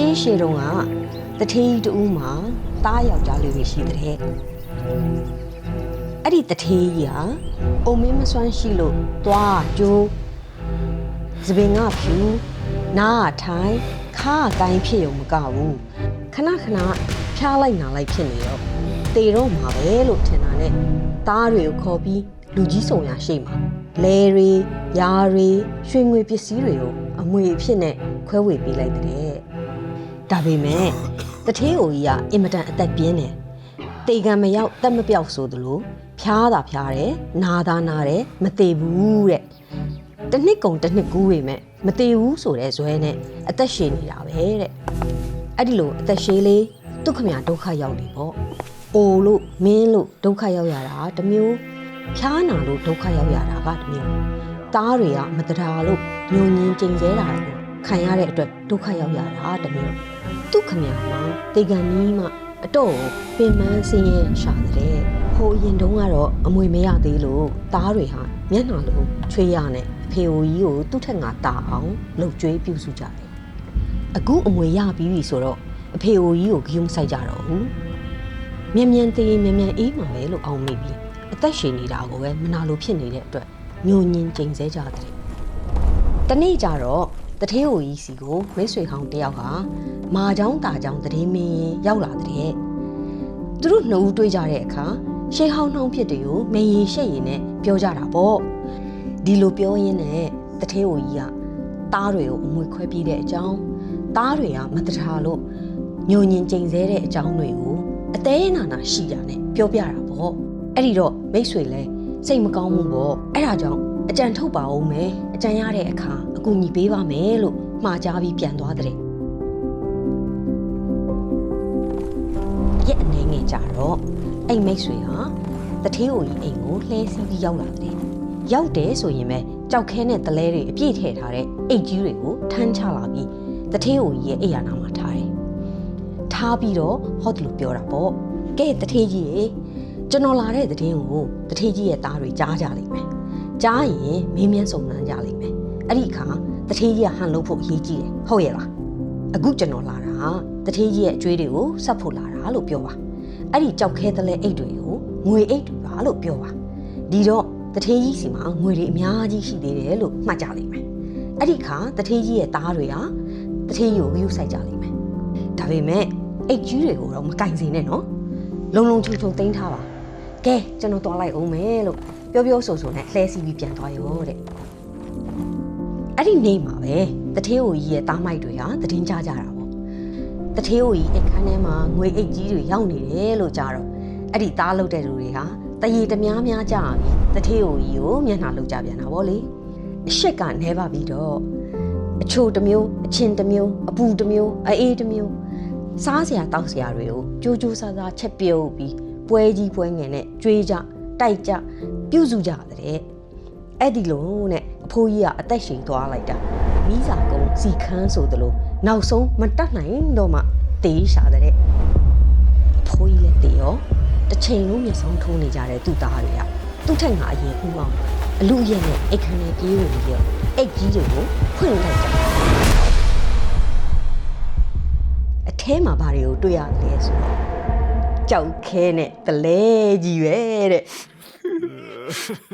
ရှေးရှေးတုန်းကတထေးကြီးတူမှာတားယောက်ျားလေးတွေရှိတဲ့အဲ့ဒီတထေးကြီးဟာအုံမင်းမစွမ်းရှိလို့သွားကြိုးသပင်ကဖြူနားကထိုင်ခါကကိုင်းဖြစ်ုံမကဘူးခဏခဏဖျားလိုက်နာလိုက်ဖြစ်နေတော့တေတော့မှာပဲလို့ထင်တာနဲ့တားတွေကိုခေါ်ပြီးလူကြီးဆောင်ရရှိမှာလဲတွေယားတွေရွှေငွေပစ္စည်းတွေကိုအမွေအဖြစ်နဲ့ခွဲဝေပေးလိုက်တဲ့ ဒါပေမဲ့တထေးအိုကြီးကအင်မတန်အသက်ပြင်းတယ်တေကံမရောက်တက်မပြောက်ဆိုသလိုဖျားတာဖျားတယ်နာတာနာတယ်မသေးဘူးတဲ့တစ်နှစ်ကုန်တစ်နှစ်ကူးပေမဲ့မသေးဘူးဆိုတဲ့ဇွဲနဲ့အသက်ရှင်နေတာပဲတဲ့အဲ့ဒီလိုအသက်ရှည်လေးဒုက္ခမြဒုက္ခရောက်နေပေါ့အိုလို့မင်းလို့ဒုက္ခရောက်ရတာတစ်မျိုးဖျားနာလို့ဒုက္ခရောက်ရတာကတစ်မျိုးသားတွေကမတရာလို့ညုံညင်းကျင်ကျဲတာကို ခံရတဲ့အတွက်ဒုက္ခရောက်ရတာတစ်မျိုးဒုက္ခမြမှာတေကံနီးမှအတော့ကိုပင်မဆင်းရဲရှာတဲ့ဟိုအရင်တုန်းကတော့အမွေမရသေးလို့သားတွေဟာမျက်နှာလိုချွေးရနဲ့အဖေအိုကြီးကိုသူ့ထက်ငါတာအောင်လှုပ်ကြွေးပြုစုကြတယ်အခုအမွေရပြီးပြီဆိုတော့အဖေအိုကြီးကိုဂယုံစိုက်ကြတော့ဘူးမြန်မြန်သေးမြန်မြန်အေးမှာပဲလို့အောင်မိပြီးအသက်ရှင်နေတာကိုပဲမနာလိုဖြစ်နေတဲ့အတွက်ညိုညင်ကျိန်ဆဲကြတယ်တနေ့ကျတော့ တထေးအိုကြီးစီကိုမိတ်ဆွေဟောင်းတယောက်ဟာမာချောင်းတာချောင်းတည်င်းမင်းရင်ရောက်လာတဲ့သူတို့နှစ်ဦးတွေ့ကြတဲ့အခါရှေးဟောင်းနှောင်းဖြစ်တွေကိုမင်းရီရှက်ရည်နဲ့ပြောကြတာပေါ့ဒီလိုပြောရင်းနဲ့တထေးအိုကြီးကတားတွေကိုအမွေခွဲပြီးတဲ့အကြောင်းတားတွေကမတထားလို့ညိုညင်ကျိန်ဆဲတဲ့အကြောင်းတွေကိုအသေးနာနာရှိကြနဲ့ပြောပြတာပေါ့အဲ့ဒီတော့မိတ်ဆွေလဲ စိတ်မကောင်းဘူးပေါ့အဲ့ဒါကြောင့်အကြံထုတ်ပါဦးမယ်အကြံရတဲ့အခါအကူအညီပေးပါမယ်လို့မှားကြားပြီးပြန်သွားတဲ့ရက်အနေငယ်ကြတော့အဲ့မိတ်ဆွေဟာတထေးအိုကြီးအိမ်ကိုလှဲစီးပြီးရောက်လာတဲ့ရောက်တယ်ဆိုရင်ပဲကြောက်ခဲနဲ့တလဲတွေအပြည့်ထည့်ထားတဲ့အိတ်ကြီးတွေကိုထမ်းချလာပြီးတထေးအိုကြီးရဲ့အိယာနာမှာထားတယ်ထားပြီးတော့ဟောတယ်လို့ပြောတာပေါ့ကဲတထေးကြီးရေ ကျွန်တော်လာတဲ့တဲ့င်းကိုတထေးကြီးရဲ့သားတွေကြားကြလိမ့်မယ်ကြားရင်မင်းမြန်းစုံစမ်းကြလိမ့်မယ်အဲ့ဒီအခါတထေးကြီးကဟန်လို့ဖို့အရေးကြီးတယ်ဟုတ်ရဲ့လားအခုကျွန်တော်လာတာတထေးကြီးရဲ့အကျွေးတွေကိုဆက်ဖို့လာတာလို့ပြောပါအဲ့ဒီကြောက်ခဲတလဲအိတ်တွေကိုငွေအိတ်တွေပါလို့ပြောပါဒီတော့တထေးကြီးစီမှာငွေတွေအများကြီးရှိသေးတယ်လို့မှတ်ကြလိမ့်မယ်အဲ့ဒီအခါတထေးကြီးရဲ့သားတွေဟာတထေးကြီးကိုဂရုစိုက်ကြလိမ့်မယ်ဒါပေမဲ့အိတ်ကြီးတွေကိုတော့မကင်စင်နဲ့နော်လုံလုံချုံချုံတင်းထားပါ ကဲကျွန်တော်သွားလိုက်အောင်မယ်လို့ပြောပြောဆိုဆိုနဲ့လှဲစီးပြီးပြန်သွားရောတဲ့အဲ့ဒီနေ့မှာပဲတထေးအိုကြီးရဲ့တားမိုက်တွေဟာတည်င်းကြကြတာပေါ့တထေးအိုကြီးအိတ်ခမ်းထဲမှာငွေအိတ်ကြီးတွေရောက်နေတယ်လို့ကြားတော့အဲ့ဒီတားလုတ်တဲ့လူတွေဟာတရေတများများကြာပြီတထေးအိုကြီးကိုမျက်နှာလုတ်ကြပြန်တာပေါ့လေအရှက်ကနေပါပြီးတော့အချိုတစ်မျိုးအချင်းတစ်မျိုးအပူတစ်မျိုးအေးတစ်မျိုးစားစရာတောက်စရာတွေကိုကြိုးကြိုးဆာဆာချက်ပြုတ်ပြီး ပွဲကြီးပွဲငယ်နဲ့ကြွေးကြတိုက်ကြပြုစုကြတဲ့အဲ့ဒီလိုနဲ့အဖိုးကြီးကအသက်ရှင်သွားလိုက်တာမိစာကုန်းစီခန်းဆိုသလိုနောက်ဆုံးမတတ်နိုင်တော့မှတေးရှာတဲ့အဖိုးကြီးလည်းတေးရောတစ်ချိန်လုံးမျက်စောင်းထိုးနေကြတဲ့သူ့သားတွေကသူ့ထက်ငါအရင်ဦးအောင်အလူရက်နဲ့အိတ်ခမ်းနဲ့ပြေးဝင်ပြီးတော့အိတ်ကြီးတွေကိုဖွင့်လိုက်ကြအထဲမှာဘာတွေကိုတွေ့ရလဲဆိုတော့ ကြောက်ခဲနဲ့တလဲကြီးပဲတဲ့ဟ